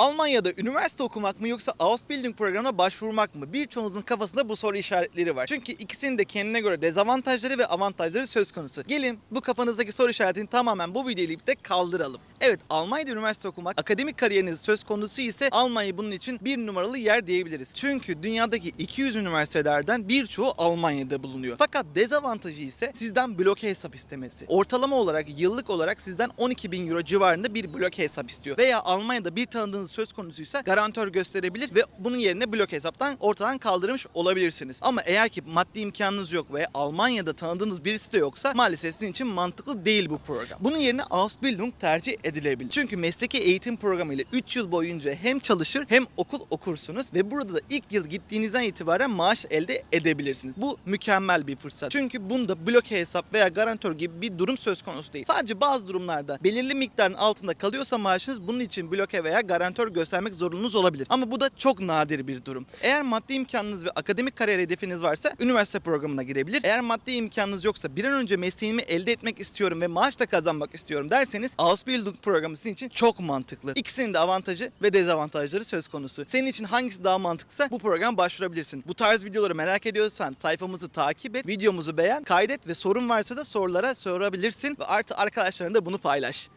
Almanya'da üniversite okumak mı yoksa Ausbildung programına başvurmak mı? Birçoğunuzun kafasında bu soru işaretleri var. Çünkü ikisinin de kendine göre dezavantajları ve avantajları söz konusu. Gelin bu kafanızdaki soru işaretini tamamen bu videoyla birlikte kaldıralım. Evet Almanya'da üniversite okumak akademik kariyeriniz söz konusu ise Almanya bunun için bir numaralı yer diyebiliriz. Çünkü dünyadaki 200 üniversitelerden birçoğu Almanya'da bulunuyor. Fakat dezavantajı ise sizden bloke hesap istemesi. Ortalama olarak yıllık olarak sizden 12 bin euro civarında bir bloke hesap istiyor. Veya Almanya'da bir tanıdığınız söz konusuysa garantör gösterebilir ve bunun yerine bloke hesaptan ortadan kaldırmış olabilirsiniz. Ama eğer ki maddi imkanınız yok ve Almanya'da tanıdığınız birisi de yoksa maalesef sizin için mantıklı değil bu program. Bunun yerine Ausbildung tercih edilebilir. Çünkü mesleki eğitim programı ile 3 yıl boyunca hem çalışır hem okul okursunuz ve burada da ilk yıl gittiğinizden itibaren maaş elde edebilirsiniz. Bu mükemmel bir fırsat. Çünkü bunda bloke hesap veya garantör gibi bir durum söz konusu değil. Sadece bazı durumlarda belirli miktarın altında kalıyorsa maaşınız bunun için bloke veya garantör göstermek zorunuz olabilir. Ama bu da çok nadir bir durum. Eğer maddi imkanınız ve akademik kariyer hedefiniz varsa üniversite programına gidebilir. Eğer maddi imkanınız yoksa bir an önce mesleğimi elde etmek istiyorum ve maaş da kazanmak istiyorum derseniz Ausbildung programı sizin için çok mantıklı. İkisinin de avantajı ve dezavantajları söz konusu. Senin için hangisi daha mantıklısa bu program başvurabilirsin. Bu tarz videoları merak ediyorsan sayfamızı takip et, videomuzu beğen, kaydet ve sorun varsa da sorulara sorabilirsin ve artı arkadaşlarına da bunu paylaş.